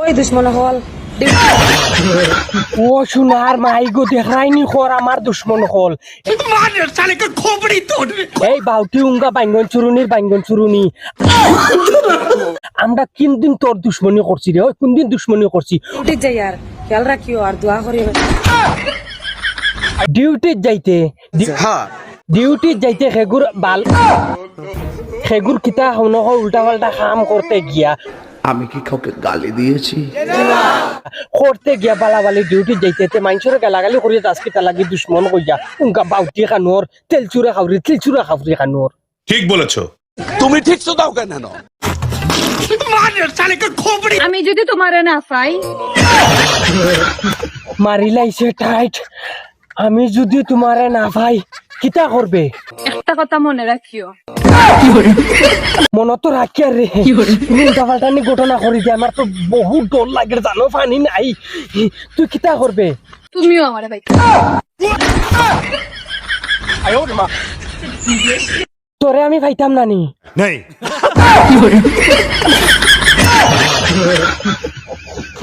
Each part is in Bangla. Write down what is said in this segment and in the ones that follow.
ওই দুশ্মন হল। ও সোনার মাই গো দেখাইনি খর আমার দুশ্মন হল। এই বাউটি উঙ্গা বাইঙ্গন চুরুনির বাইঙ্গন চুরুনি। আমরা কিন দিন তোর দুশ্মনী করছি রে? ওই কোন দিন দুশ্মনী করছি? উঠে যাই আর খেয়াল রাখিও আর দোয়া করিও। ডিউটিত যাইতে ডিউটিত যাইতে সেগুর বাল সেগুর কিতা হন উল্টা পাল্টা কাম করতে গিয়া। আমি কি কাউকে গালি দিয়েছি? করতে গিয়া বালাবালি ডিউটি যাইতে মানুষের গালাগালি করি আজকে লাগি দুশ্মন কইয়া উঙ্গা বাউটি খানোর তেল চুরা খাওরি তেল চুরা খাওরি খানোর ঠিক বলেছ। তুমি ঠিক তো দাও কেন আমি যদি তোমারে না পাই মারি লাইছে টাইট। আমি যদি তোমারে না ভাই কিতা করবে? একটা কথা মনে রাখিও। মনত রাখি আর রে তুমি উল্টা পাল্টা নি ঘটনা করি দে আমার তো বহুত ডর লাগে জানো পানি নাই। তুই কিতা করবে তুমিও আমারে ভাই তোরে আমি ভাইতাম নানি। নেই।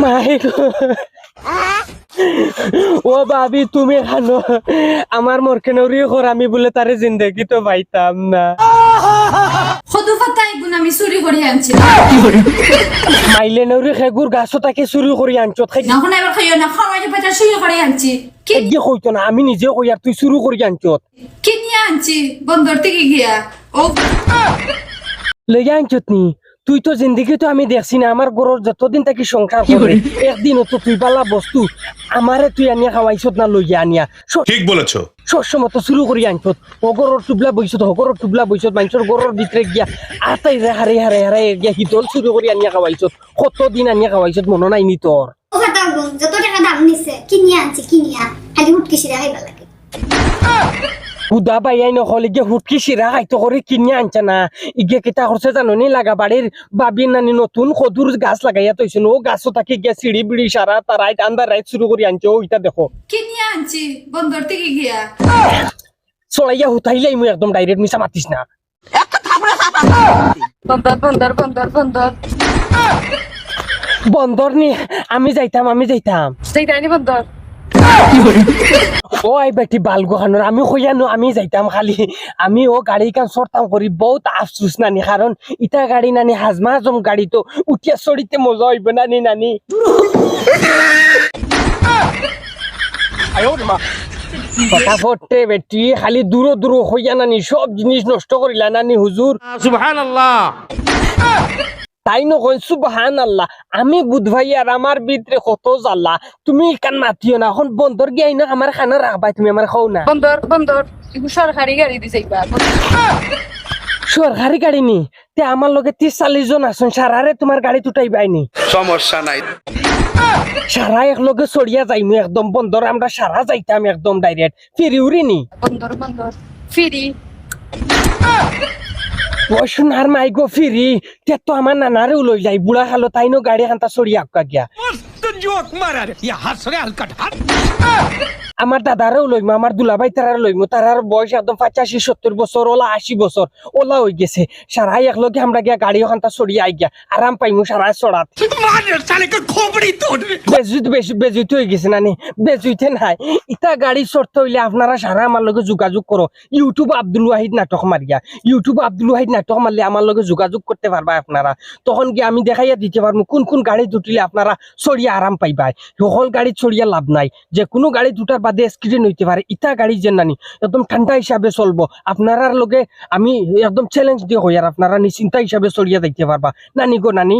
মাই গো। ও ভাবি তুমি খানো আমার মরকেনরি ঘর আমি বলে তারে জিন্দগি তো পাইতাম না। আমি চুরি আনছি মাইলে তাকে আনছি। কি নিজে কই আর তুই চুরি করি আনছত। কি নিয়ে আনছি বন্দর থেকে গিয়া। লইয়া আনছত নি। তুই তো জিন্দগি তো আমি দেখছি না আমার গরর যতদিন থাকি সংসার করে একদিনও তো তুই পালা বস্তু আমারে তুই আনিয়া খাওয়াইছত না লইয়া আনিয়া। ঠিক বলেছ। শস্য মতো শুরু করি আনছত অগরর টুবলা বইছত হগরর টুবলা বইছত মানুষের গরর ভিতরে গিয়া আতাই রে হারে হারে হারে গিয়া হিতল শুরু করি আনিয়া খাওয়াইছত কতদিন আনিয়া খাওয়াইছত মনে নাই নি তোর যত টাকা দাম নিছে কিনিয়া আনছি কিনিয়া। খালি লাগে। হুদা বাইয়াই নহল ইগে হুটকি সিরা খাইতো করে কিনে আনছে না। ইগে কিতা করছে জানো নি লাগা বাড়ির বাবি নানি নতুন কদুর গাছ লাগাইয়া তৈছে ও গাছও তাকে গিয়া সিঁড়ি বিড়ি সারা তার রাইট আন্দার রাইট শুরু করি আনছে ও ইটা দেখো। কি নিয়ে আনছি বন্দর থেকে গিয়া। চড়াইয়া হুতাইলাই মুই একদম ডাইরেক্ট মিশা মাতিস না। বন্দর বন্দর বন্দর বন্দর বন্দর নি আমি যাইতাম আমি যাইতাম। সেইটাই বন্দর ও আই বেটি বালগো খানোর আমি কইয়ানো আমি যাইতাম খালি। আমি ও গাড়ি কান সরতাম করি বহুত আফসুস নানি কারণ ইটা গাড়ি নানি হাজমা হাজম গাড়ি তো উঠিয়া চড়িতে মজা হইব নানি নানি। বেটি, খালি নানি সব জিনিস নষ্ট করিলা নানি হুজুর তাই নকই সুবহান আল্লাহ আমি বুধভাই আর আমার ভিতরে কত জ্বালা তুমি কান মাতিও না এখন বন্দর গিয়ে না আমার খানা রাখবাই তুমি আমার খাও না। বন্দর বন্দর সরকারি গাড়ি দি যাইবা। সরকারি গাড়ি নি? তে আমার লগে ত্রিশ চাল্লিশ জন আসুন সারারে তোমার গাড়ি তুটাই বাইনি সমস্যা নাই। সারা এক লগে চড়িয়া যাইমু একদম বন্দর আমরা সারা যাইতাম একদম ডাইরেক্ট ফিরি উড়ি নি? বন্দর বন্দর ফিরি ও সোনার মাই গো ফিরি। তে তো আমার নানারেও লই যাই, বুড়া খালো তাইনো গাড়ি হান্তা সরিয়া আকা গিয়া। আমার দাদারেও লইমু আমার দুলাভাই তারার লইমু। তারার বয়স একদম পঁচাশি সত্তর বছর ওলা আশি বছর ওলা হয়ে গেছে। সারাই একলগে আমরা গিয়া গাড়ি খান্তা চড়িয়া আই গিয়া আরাম পাইমু সারা চড়াত। বেজুত বেজুত হয়ে গেছে নানি বেজুইতে নাই। ইটা গাড়ি চড়তে হইলে আপনারা সারা আমার লগে যোগাযোগ করো। ইউটিউব আব্দুল ওয়াহিদ নাটক মারিয়া ইউটিউব আব্দুল ওয়াহিদ নাটক মারলে আমার লগে যোগাযোগ করতে পারবা আপনারা। তখন কি আমি দেখাইয়া দিতে পারব কোন কোন গাড়ি দুটিলে আপনারা চড়িয়া আরাম পাইবা সকল গাড়ি চড়িয়া লাভ নাই। যে কোনো গাড়ি দুটার বাদে স্ক্রিন হইতে পারে। ইটা গাড়ি যে নানি, একদম ঠান্ডা হিসাবে চলবো। আপনারার লগে আমি একদম চ্যালেঞ্জ দিয়ে হই আর আপনারা নিশ্চিন্তা হিসাবে চড়িয়া যাইতে পারবা। নানি গো নানি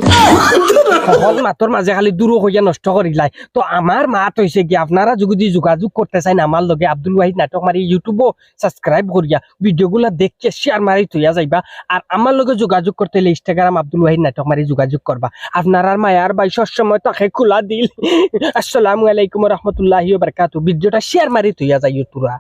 সকল মাতর মাঝে খালি দূর হইয়া নষ্ট করিলাই। তো আমার মাত হয়েছে কি, আপনারা যদি যোগাযোগ করতে চান আমার লগে, আব্দুল ওয়াহিদ নাটক মারি ইউটিউবও সাবস্ক্রাইব করিয়া ভিডিওগুলা দেখে শেয়ার মারি থইয়া যাইবা। আর আমার লগে যোগাযোগ করতে হলে ইনস্টাগ্রাম আব্দুল ওয়াহিদ নাটক মারি যোগাযোগ করবা। আপনার মায়ার বাই সময় তাকে খোলা দিল। আসসালামু আলাইকুম রহমতুল্লাহি বারকাতু ভিডিওটা শেয়ার মারি থইয়া যাই তোরা